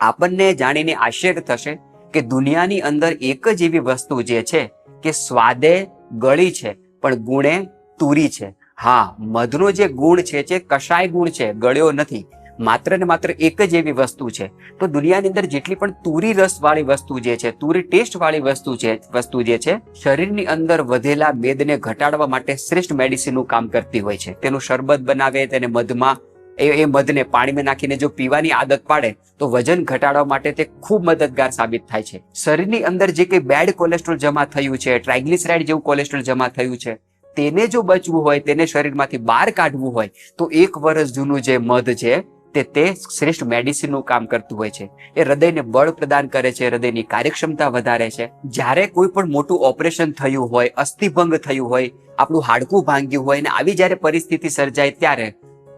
આપણને જાણીને આશ્ચર્ય થશે કે દુનિયાની અંદર એક જ એવી વસ્તુ જે છે કે સ્વાદે ગળી છે, પણ ગુણે તુરી છે. હા, મધનો જે ગુણ છે, જે કશાય ગુણ છે, ગળ્યો નથી. માત્ર ને માત્ર એક જ એવી વસ્તુ છે. તો દુનિયાની અંદર જેટલી પણ તુરી રસ વાળી વસ્તુ જે છે, તુરી ટેસ્ટ વાળી વસ્તુ છે, વસ્તુ જે છે, શરીરની અંદર વધેલા મેદને ઘટાડવા માટે શ્રેષ્ઠ મેડિસિનનું કામ કરતી હોય છે. તેનું શરબત બનાવે, તેને મધમાં એ એ મધને પાણીમાં નાખીને જો પીવાની આદત પાડે, તો વજન ઘટાડવા માટે તે ખૂબ મદદગાર સાબિત થાય છે. શરીરની અંદર જે કંઈ બેડ કોલેસ્ટ્રોલ જમા થયું છે ટ્રાઇગ્લિસરાઇડ જેવું કોલેસ્ટ્રોલ જમા થયું છે, તેને જો બચવું હોય, તેને શરીરમાંથી બહાર કાઢવું હોય, તો એક વર્ષ જૂનું જે મધ છે, તે તે શ્રેષ્ઠ મેડિસિનનું કામ કરતું હોય છે. એ હૃદયને બળ પ્રદાન કરે છે, હૃદયની કાર્યક્ષમતા વધારે છે. જ્યારે કોઈ પણ મોટું ઓપરેશન થયું હોય, અસ્થિભંગ થયું હોય, આપણું હાડકું ભાંગ્યું હોય અને આવી જ્યારે પરિસ્થિતિ સર્જાય ત્યારે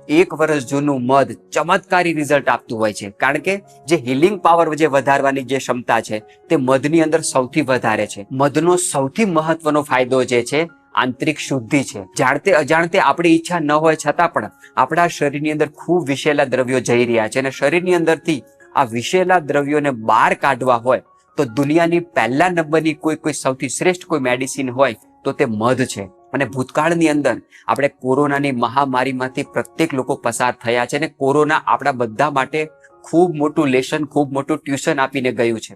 એક વર્ષ જૂનું મધ ચમત્કારી રિઝલ્ટ આપતું હોય છે. કારણ કે જે હિલિંગ પાવર જે વધારવાની જે ક્ષમતા છે, તે મધની અંદર સૌથી વધારે છે. મધનો સૌથી મહત્વનો ફાયદો જે છે, આંતરિક શુદ્ધિ છે. જાણતે અજાણતે આપણી ઈચ્છા ન હોય છતાં પણ આપણા શરીરની અંદર ખૂબ વિશેલા દ્રવ્યો જઈ રહ્યા છે અને શરીરની અંદરથી આ વિશેલા દ્રવ્યોને બહાર કાઢવા હોય તો દુનિયાની પહેલા નંબરની કોઈ કોઈ સૌથી શ્રેષ્ઠ કોઈ મેડિસિન હોય તો તે મધ છે. અને ભૂતકાળની અંદર આપણે કોરોનાની મહામારીમાંથી પ્રત્યેક લોકો પસાર થયા છે અને કોરોના આપણા બધા માટે ખૂબ મોટું લેશન ખૂબ મોટું ટ્યુશન આપીને ગયું છે.